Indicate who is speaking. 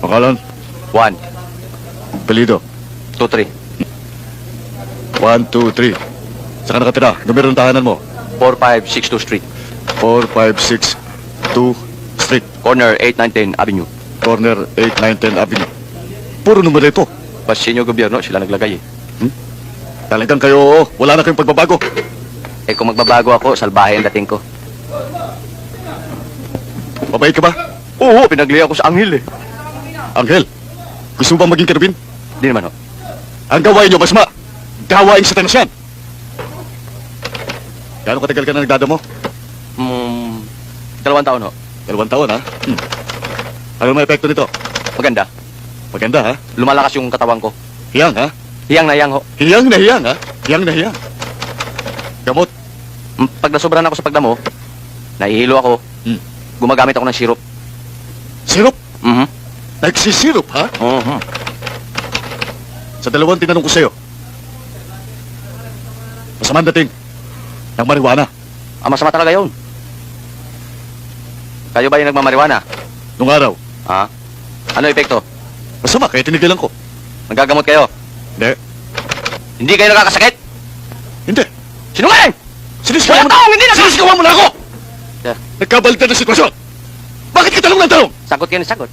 Speaker 1: Pangalan?
Speaker 2: One,
Speaker 1: Pelido.
Speaker 2: two, three.
Speaker 1: One, two, three. Saan ka nakatira? Numero ng tahanan mo?
Speaker 2: Four, five, six, two street.
Speaker 1: 4562 Street,
Speaker 2: Corner 8910 Avenue.
Speaker 1: corner 8910 Avenue. Puro numero ito.
Speaker 2: Pasinyo gobyerno, sila naglagay eh.
Speaker 1: Talagang kayo, oo. wala na kayong pagbabago.
Speaker 2: Eh kung magbabago ako, salbahe ang dating ko.
Speaker 1: Mabait ka ba?
Speaker 2: Oo, pinagli ako sa anghel eh.
Speaker 1: Angel, gusto mo ba maging kerubin?
Speaker 2: Di naman ho.
Speaker 1: Ang gawain nyo, masma. Gawain sa tanas yan. Gano'ng katagal ka na nagdadamo?
Speaker 2: Hmm, dalawang taon ho.
Speaker 1: Dalawang taon, ha? Hmm. Ano may epekto nito?
Speaker 2: Maganda.
Speaker 1: Maganda, ha?
Speaker 2: Lumalakas yung katawan ko.
Speaker 1: Hiyang, ha?
Speaker 2: Hiyang na hiyang ho.
Speaker 1: Hiyang na hiyang, ha? Hiyang na hiyang. Gamot.
Speaker 2: Hmm, Pag nasobrahan ako sa pagdamo, nahihilo ako.
Speaker 1: Hmm.
Speaker 2: Gumagamit ako ng syrup.
Speaker 1: Nagsisirup, ha?
Speaker 2: Mhm.
Speaker 1: Sa dalawang tinanong ko sa'yo. Masamang dating ng marijuana.
Speaker 2: Ah, masama talaga yun. Kayo ba yung nagmamariwana?
Speaker 1: Nung araw.
Speaker 2: Ha? Ano epekto?
Speaker 1: Masama, kaya tinigilan ko.
Speaker 2: Nagagamot kayo?
Speaker 1: Hindi.
Speaker 2: Hindi kayo nakakasakit?
Speaker 1: Hindi.
Speaker 2: Sinungaling!
Speaker 1: Sinisigawan mo
Speaker 2: Wala taong hindi naka-
Speaker 1: Sinisigawan mo na ako!
Speaker 2: Yeah.
Speaker 1: Nagkabalitan ng sitwasyon. Bakit ka tanong ng tanong?
Speaker 2: Sagot kayo ng sagot.